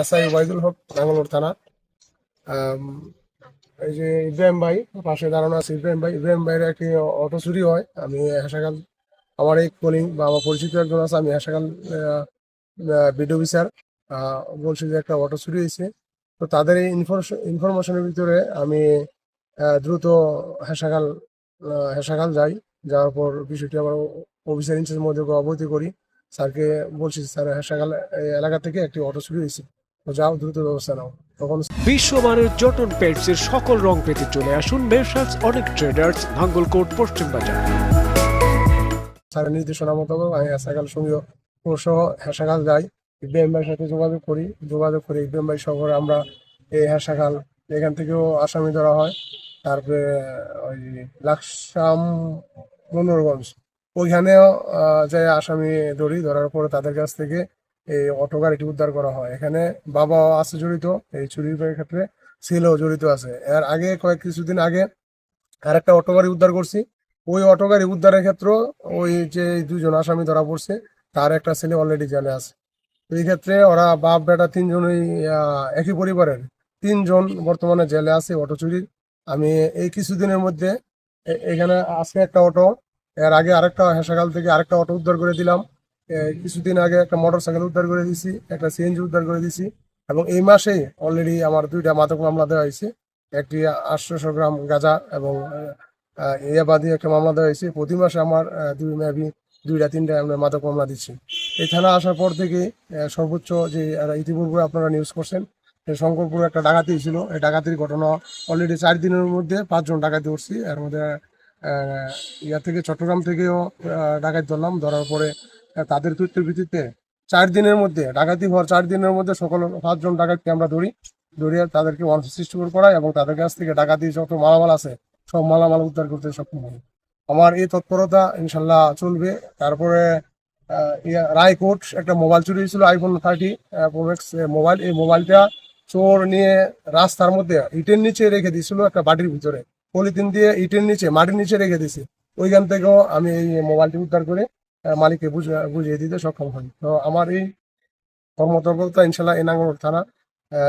S আই ওবায়দুল হক নাঙ্গলর থানা। এই যে ইব্রাহিম ভাই, পাশে দাঁড়ানো আছে ইব্রাহিম ভাই। ইব্রাহিম ভাইয়ের একটি অটো চুরি হয়। আমি হেসাকাল আমার এই কলিং বা আমার পরিচিত একজন আছে, আমি হেসাকাল বিডিও অফিসার। বলছি যে একটা অটো চুরি হয়েছে। তো তাদের এই ইনফরমেশনের ভিতরে আমি দ্রুত হেসাকাল হেসাকাল যাই। যাওয়ার পর বিষয়টি আবার অফিসার ইনচার্জের মধ্যে অবগতি করি। স্যারকে বলছি, স্যার হেসাকাল এলাকা থেকে একটি অটো চুরি হয়েছে। যাও দ্রুত ব্যবস্থা নাও। তখন বিশ্বমানের জটন পেন্টসের সকল রং পেতে চলে আসুন মেসার্স অনেক ট্রেডার্স নাঙ্গলকোট পশ্চিম বাজার। স্যারের নির্দেশনা মোতাবেক আমি হেসাকাল সঙ্গে সহ হেসাকাল যাই। ইব্রাহিম ভাইয়ের সাথে যোগাযোগ করি। যোগাযোগ করে ইব্রাহিম ভাই সহ আমরা এই হেসাকাল এখান থেকেও আসামি ধরা হয়। তারপরে ওই লাকসাম মনোরগঞ্জ ওইখানেও যে আসামি ধরি ধরার পরে তাদের কাছ থেকে এই অটো গাড়িটি উদ্ধার করা হয়। এখানে বাবা আছে জড়িত, এই চুরির ক্ষেত্রে ছেলেও জড়িত আছে। এর আগে কয়েক কিছুদিন আগে আর একটা অটো গাড়ি উদ্ধার করছি। ওই অটো গাড়ি উদ্ধারের ক্ষেত্রে ওই যে দুজন আসামি ধরা পড়ছে, তার একটা ছেলে অলরেডি জেলে আছে। তো এই ক্ষেত্রে ওরা বাপ, বেটা তিনজনই একই পরিবারের। তিনজন বর্তমানে জেলে আছে অটো চুরির। আমি এই কিছুদিনের মধ্যে এখানে আজকে একটা অটো, এর আগে আরেকটা হেসাকাল থেকে আরেকটা অটো উদ্ধার করে দিলাম। কিছুদিন আগে একটা মোটর সাইকেল উদ্ধার করে দিছি, একটা সিএনজি উদ্ধার করে দিছি এবং এই মাসেই অলরেডি আমার দুইটা মাদক মামলা দেওয়া হয়েছে। একটি আটশোশো গ্রাম গাঁজা এবং ইয়াবাদি একটা মামলা দেওয়া হয়েছে। প্রতি মাসে আমার দুই মেবি দুইটা, তিনটা আমরা মাদক মামলা দিচ্ছি। এই থানা আসার পর থেকে সর্বোচ্চ যে ইতিপূর্বে আপনারা নিউজ করছেন শঙ্করপুরে একটা ডাকাতি ছিল এই ডাকাতির ঘটনা অলরেডি চার দিনের মধ্যে পাঁচজন ডাকাতি উঠছি এর মধ্যে ইয়া থেকে চট্টগ্রাম থেকেও ডাকাতি ধরলাম। ধরার পরে তাদের তথ্যের ভিত্তিতে চার দিনের মধ্যে, ডাকাতি হওয়ার চার দিনের মধ্যে সকল পাঁচজন ডাকাতকে আমরা ধরি। ধরিয়ে তাদেরকে ওয়ান সৃষ্টি করাই এবং তাদের কাছ থেকে ডাকাতি যত মালামাল আছে, সব মালামাল উদ্ধার করতে সক্ষম হই। আমার এই তৎপরতা ইনশাল্লাহ চলবে। তারপরে রায়কোট, একটা মোবাইল চুরি হয়েছিল আইফোন থার্টি প্রোম্যাক্স মোবাইল। এই মোবাইলটা চোর নিয়ে রাস্তার মধ্যে, ইটের নিচে রেখে দিয়েছিল একটা বাটির ভিতরে। পলিথিন দিয়ে ইটের নিচে, মাটির নিচে রেখে দিয়েছি। ওইখান থেকেও আমি এই মোবাইলটি উদ্ধার করে মালিককে বুঝ- বুঝিয়ে দিতে সক্ষম হই। তো আমার এই কর্মতৎপরতা ইনশাল্লাহ এনাঙ্গল থানা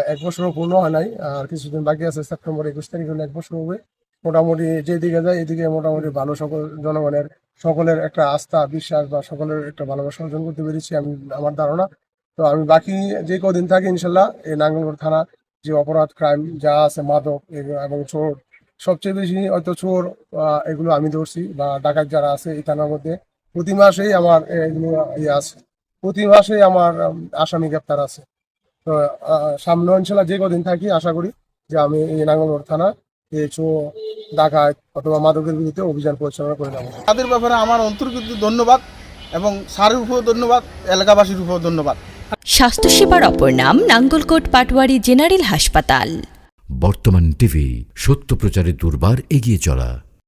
এক বছরও পূর্ণ হয় নাই, আর কিছুদিন বাকি আছে, সেপ্টেম্বর একুশ তারিখ হলে এক বছর হবে। মোটামুটি যেদিকে যায়, এদিকে মোটামুটি ভালো সকল জনগণের, সকলের একটা আস্থা, বিশ্বাস বা সকলের একটা ভালোবাসা অর্জন করতে পেরেছি আমি, আমার ধারণা। তো আমি বাকি যে কদিন থাকি ইনশাল্লাহ, এই নাঙ্গলকোট থানা যে অপরাধ, ক্রাইম যা আছে, মাদক এবং চোর সবচেয়ে বেশি হয়তো চোর এগুলো আমি ধরছি বা ডাকাত যারা আছে এই থানার মধ্যে। প্রতি মাসেই আমার এগুলো ইয়ে আছে। প্রতি মাসেই আমার আসামি গ্রেপ্তার আছে। তো সামনে ইনশাল্লাহ যে কদিন থাকি আশা করি যে আমি এই নাঙ্গলকোট থানা এই চোর ডাকাত অথবা মাদকের বিরুদ্ধে অভিযান পরিচালনা করে নেব। তাদের ব্যাপারে আমার অন্তর্গত ধন্যবাদ এবং স্যারের উপরেও ধন্যবাদ এলাকাবাসীর উপরেও ধন্যবাদ। স্বাস্থ্যসেবার অপর নাম নাঙ্গলকোট পাটওয়ারি জেনারেল হাসপাতাল। বর্তমান টিভি সত্য প্রচারে দুর্বার এগিয়ে চলা।